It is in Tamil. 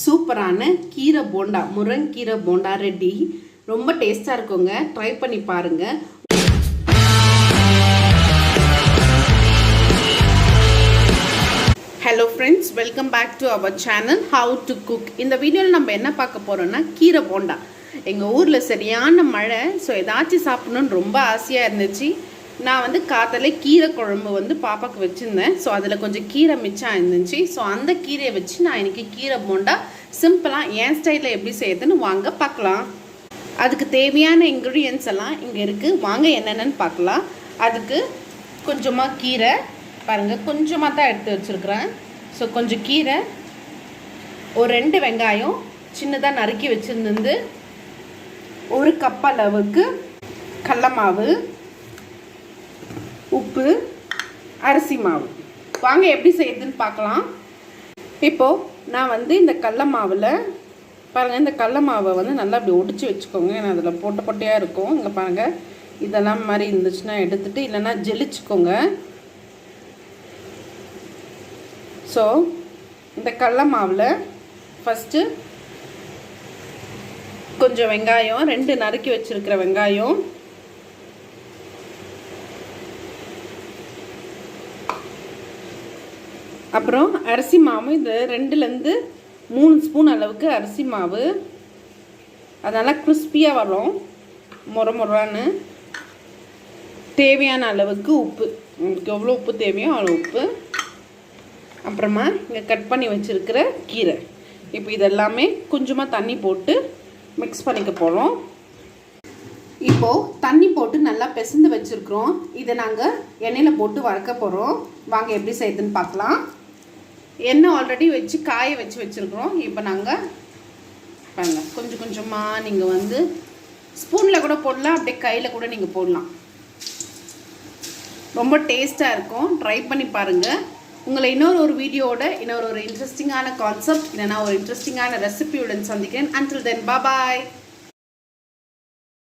சூப்பரான கீரை போண்டா முருங்கீரை போண்டா ரெடி ரொம்ப டேஸ்ட்டாக இருக்குங்க. ட்ரை பண்ணி பாருங்க. Hello friends welcome back to our channel how to cook இந்த வீடியோவில் நம்ம என்ன பார்க்க போகிறோம்னா கீரை போண்டா. எங்கள் ஊரில் சரியான மழை ஸோ ஏதாச்சும் சாப்பிட்ணுன்னு ரொம்ப ஆசையாக இருந்துச்சு. நான் வந்து காத்தாலே கீரை குழம்பு வந்து பாப்பாக்கு வச்சுருந்தேன். ஸோ அதில் கொஞ்சம் கீரை மிச்சம் இருந்துச்சு. ஸோ அந்த கீரையை வச்சு நான் இன்னைக்கு கீரை போண்டா சிம்பிளாக என் ஸ்டைலில் எப்படி செய்யுதுன்னு வாங்க பார்க்கலாம். அதுக்கு தேவையான இன்க்ரீடியன்ஸ் எல்லாம் இங்கே இருக்குது வாங்க என்னென்னு பார்க்கலாம். அதுக்கு கொஞ்சமாக கீரை பாருங்கள் கொஞ்சமாக தான் எடுத்து வச்சுருக்குறேன். ஸோ கொஞ்சம் கீரை ஒரு ரெண்டு வெங்காயம் சின்னதாக நறுக்கி வச்சுருந்து ஒரு கப் அளவுக்கு கடல மாவு உப்பு அரிசி மாவு. வாங்க எப்படி செய்யுதுன்னு பார்க்கலாம். இப்போது நான் வந்து இந்த கடல மாவில் பாருங்கள் இந்த கடல மாவை வந்து நல்லா அப்படி ஒடிச்சு வச்சுக்கோங்க. ஏன்னா அதில் போட்ட பொட்டையாக இருக்கும். இங்கே பாருங்கள் இதெல்லாம் மாதிரி இருந்துச்சுன்னா எடுத்துகிட்டு இல்லைன்னா ஜெலிச்சுக்கோங்க. ஸோ இந்த கடல மாவில் ஃபஸ்ட்டு கொஞ்சம் வெங்காயம் ரெண்டு நறுக்கி வச்சுருக்கிற வெங்காயம் அப்புறம் அரிசி மாவு இது ரெண்டுலேருந்து மூணு ஸ்பூன் அளவுக்கு அரிசி மாவு. அதனால் கிறிஸ்பியாக வரும். முற முறான்னு. தேவையான அளவுக்கு உப்பு. உங்களுக்கு எவ்வளோ உப்பு தேவையோ அவ்வளோ உப்பு. அப்புறமா இங்கே கட் பண்ணி வச்சுருக்கிற கீரை. இப்போ இதெல்லாமே கொஞ்சமாக தண்ணி போட்டு மிக்ஸ் பண்ணிக்க போகிறோம் இப்போது தண்ணி போட்டு நல்லா பிசைந்து வச்சுருக்குறோம். இதை நாங்கள் எண்ணெயில் போட்டு வறுக்க போகிறோம் வாங்க எப்படி செய்யுதுன்னு பார்க்கலாம். எண்ணெய் ஆல்ரெடி வச்சு காய வச்சு வச்சுருக்குறோம். இப்போ நாங்கள் பாருங்க கொஞ்சம் கொஞ்சமாக நீங்கள் வந்து ஸ்பூனில் கூட போடலாம் அப்படியே கையில் கூட நீங்கள் போடலாம். ரொம்ப டேஸ்ட்டாக இருக்கும். ட்ரை பண்ணி பாருங்கள் உங்களை இன்னொரு ஒரு வீடியோவோட இன்னொரு ஒரு இன்ட்ரெஸ்டிங்கான கான்செப்ட் இல்லைனா ஒரு இன்ட்ரெஸ்டிங்கான ரெசிபியுடன் சந்திக்கிறேன். அன்டில் தென் பாய்